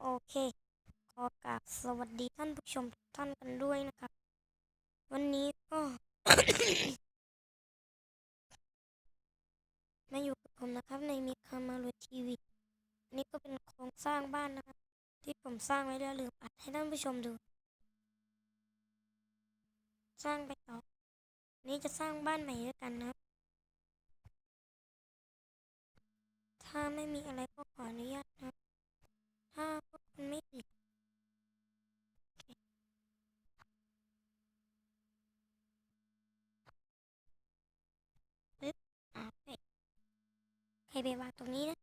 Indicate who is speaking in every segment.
Speaker 1: โอเค ขอกราบสวัสดีท่านผู้ชมทุกท่านกันด้วยนะครับ วันนี้ก็มาอยู่กับผมนะครับในมีคามารุทีวีนนี้ก็เป็นโครงสร้างบ้านนะครับ ที่ผมสร้างไว้แล้วลืมอัดให้ท่านผู้ชมดู สร้างไปต่อนนี้จะสร้างบ้านใหม่ด้วยกันนะครับ ถ้าไม่มีอะไรก็ขออนุญาตนะครับ ถ้าพวกคุณไม่ติดโอเคปึ๊บอ่าเฮ้ย ใครไปวางตรงนี้นะ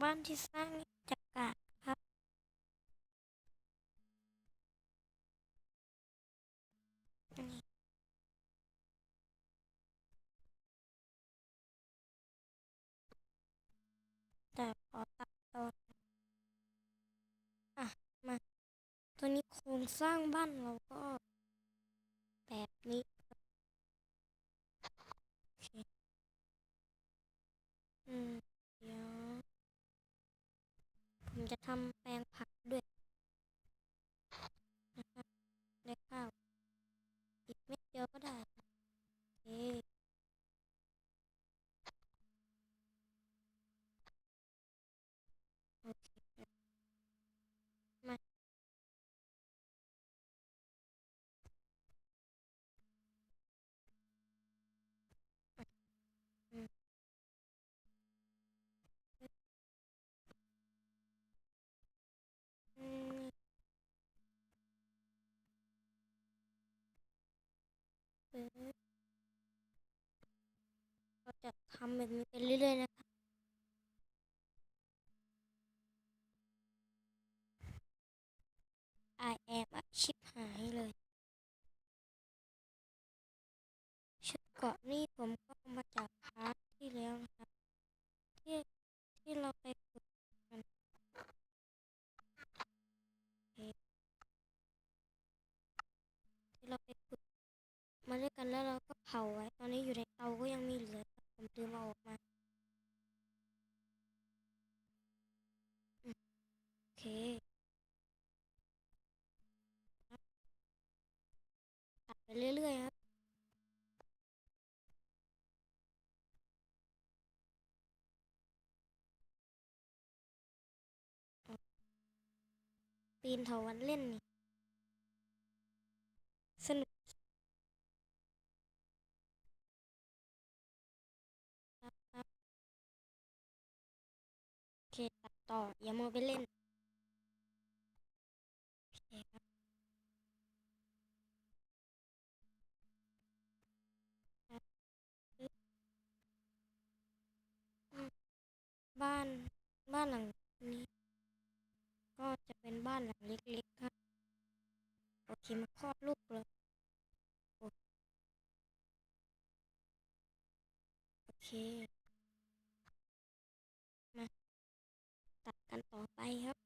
Speaker 1: บ้านที่สร้างจากกาดครับนี่แต่ขอตัดตอนอะ มา ตัวนี้โครงสร้างบ้านเราก็แบบนี้ครับโอเคอืม เดี๋ยว ผมจะทำแปลงผักด้วยนะครับได้ข้าว ไม่เจอก็ได้ครับโอเค โอเคครับมาอืมอืมปึ๊บก็จะ ทำแบบนี้ไปเรื่อยๆนะครับ I am อะชิบหายเลยชุดเกาะนี่ผมก็มาจากพาร์ทที่แล้วนะครับ ที่ที่เราไปฝึกกันโอเคที่เราไปฝึกมาด้วยกันแล้วเราก็เผาไว้ ตอนนี้อยู่ในเตาก็ยังมีเหลือ ผมลืมเอาออกมา โอเคตัดไปเรื่อยๆครับปีนเถาวันเล่นนี่ ต่อ อย่ามัวไปเล่นโอเคครับบ้านบ้านหลังนี้ ก็จะเป็นบ้านหลังเล็กๆครับโอเคมาคลอดลูกเลยโอโอเค มา ตัดกันต่อไปครับ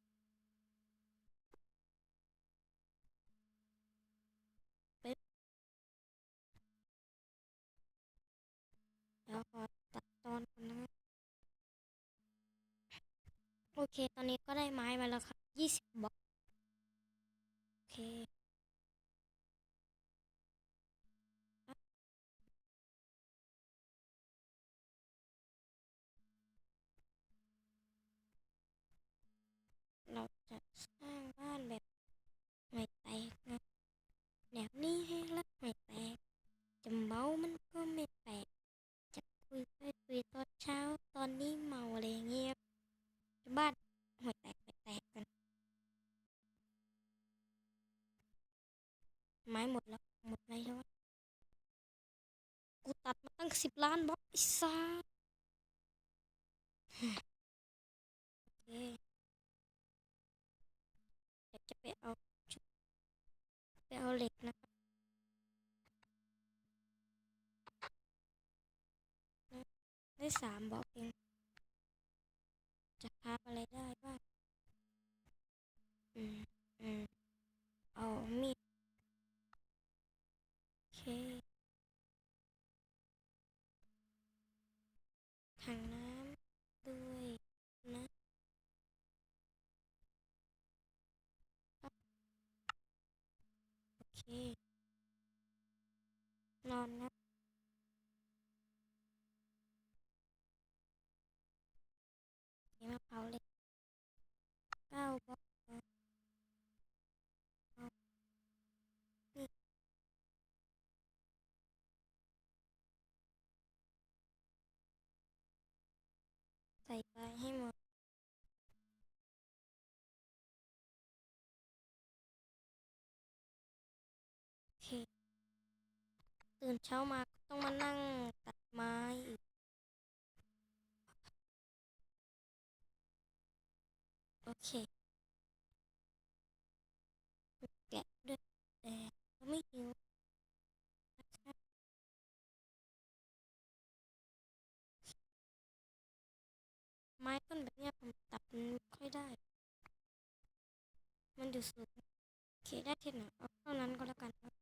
Speaker 1: ปึ๊บเดี๋ยวขอตัดตอนก่อนนะครับ โอเค ตอนนี้ก็ได้ไม้มาแล้วครับยี่สิบบล็อกโอเคครับเราจะสร้างบ้านแบบไม่แตกนะแนวนี้ให้รักไม่แตก จะเมามันก็ไม่แปลก จะคุยไปคุยตอนเช้า ตอนนี้เมาอะไรอย่างเงี้ยจะบ้านห่วยแตกไม่แตกกัน ไม้หมดแล้ว หมดเลยใช่ไหมกูตัดมาตั้งสิบล้านบล็อกไอ้ซ่าโอเคเดี๋ยวจะไปเอาไปเอาเหล็กนะได้สามบล็อกเองจะคาบอะไรได้บ้าง อืม อืม เอามีด โอเค หา ถังน้ำด้วยนะโอเค นอนนะเดี๋ยวมาเผาเลยเก้าบล็อกนะใส่ไปให้หมด ตื่นเช้ามาก็ต้องมานั่งตัดไม้อีกโอเคแกะด้วยแต่ก็ไม่หิวนะคะไม้ต้นแบบนี้ผมตัดไม่ค่อยได้ มันอยู่สูงโอเคได้เที่ไหนเอาเท่านั้นก็แล้วกันครับ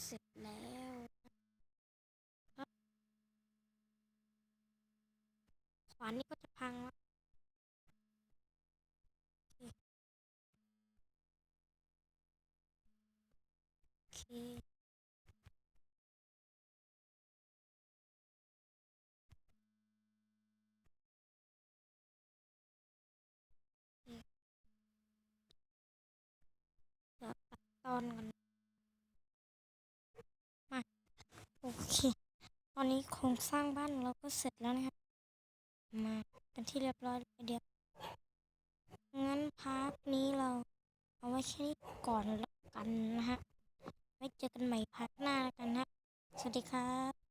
Speaker 1: เสร็จแล้วขวานนี่ก็จะพังแล้วโอเคเดี๋ยวตัดตอนกัน โอเค ตอนนี้โครงสร้างบ้านเราก็เสร็จแล้วนะครับ มาเป็นที่เรียบร้อยแล้วเดียว งั้นพาร์ทนี้เราเอาไว้แค่นี้ก่อนแล้วกันนะฮะ ไว้เจอกันใหม่พาร์ทหน้ากันนะ สวัสดีครับ